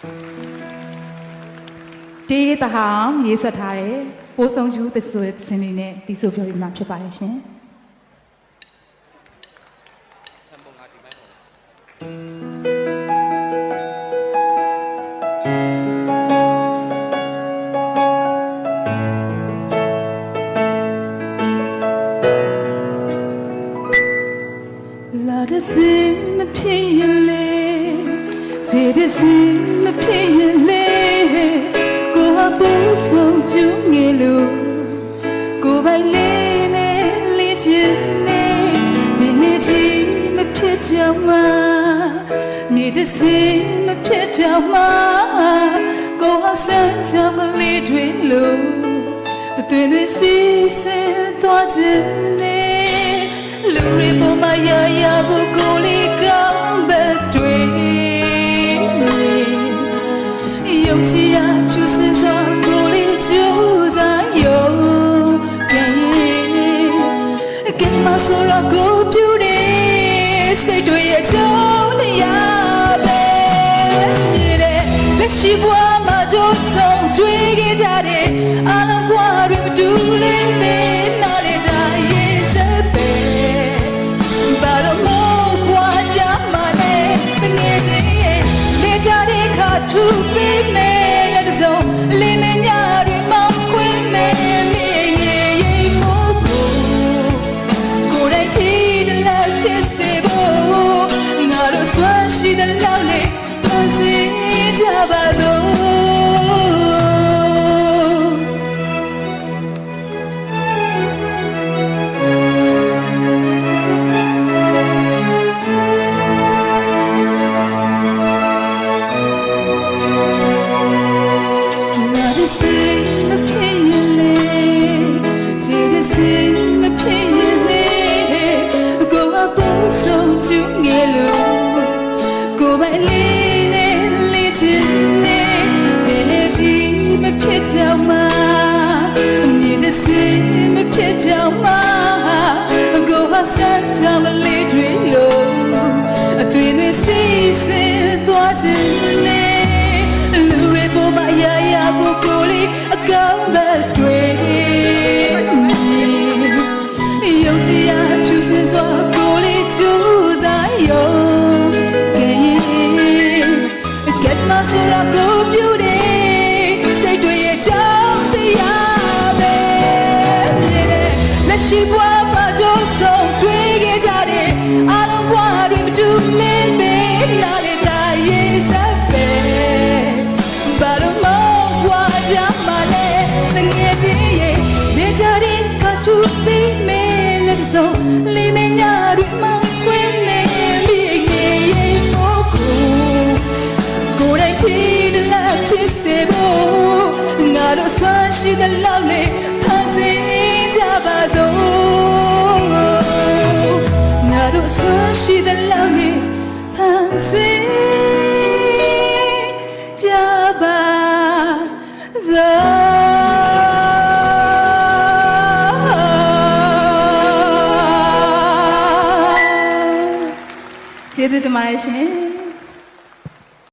တေးတဟောင်းရေးဆက်ထားတဲ့ပိုးဆုံးကျူးသစ်ဆိုခြင်းလေးနဲ့တီးဆိုပြောပြမှာဖြစ်ပါတယ်ရှင်လာတဲ့စင်မဖြစ်ရင်လေ ခြေတဲ့စင်မဖြစ်ရင်လေကိုဟာပူဆုံးကျူးငယ်လို့ကိုပိုင်လေးနဲ့လေးချင်နေမင်းလေးကြီးမဖြစ်ကြောင်မမြေတဲ့စင်မဖြစ်ကြောင်မကိုဟာစမ်းချမလေးတွေလို့တွင်တွေစီစဲသွားခြင်းနေ ယုံကြည်ရဖြူစင်စွာကိုယ်လေးကြိုးစားရုံပြန်ရင်ကက်မဆိုရကိုပြူတယ်စိတ်တွေရဲ့ကြောင်းတရားပဲမြည်တယ်လက်ရှိဘဝမှာ ထူပေးမယ်လက်တစ်စုံလေးမညာ ရှိဘဝမှာတို့ဆုံးတွေ့ခဲ့ကြတယ်အလုံးဘဝတွေမတူလေးပဲနားလေတာရေးစပ်ပဲဘာလို့မဝါကြမှာလဲတငယ်ချင်းရဲ့နေကြတဲ့ကတူပေးမယ်လက်စုံလေးမညာတွေမှခွင့်မယ်မိငယ်ရဲ့မို့ကိုကိုယ်တိုင်ထီးလက်ဖြစ်စေဖို့ငါတို့ဆွမ်းရှိတဲ့လောက်လေးဖန်ဆ ရှိတဲ့လောက်လေးဖန်ဆင်းကြပါစို့ကျေးဇူးတင်ပါတယ်ရှင်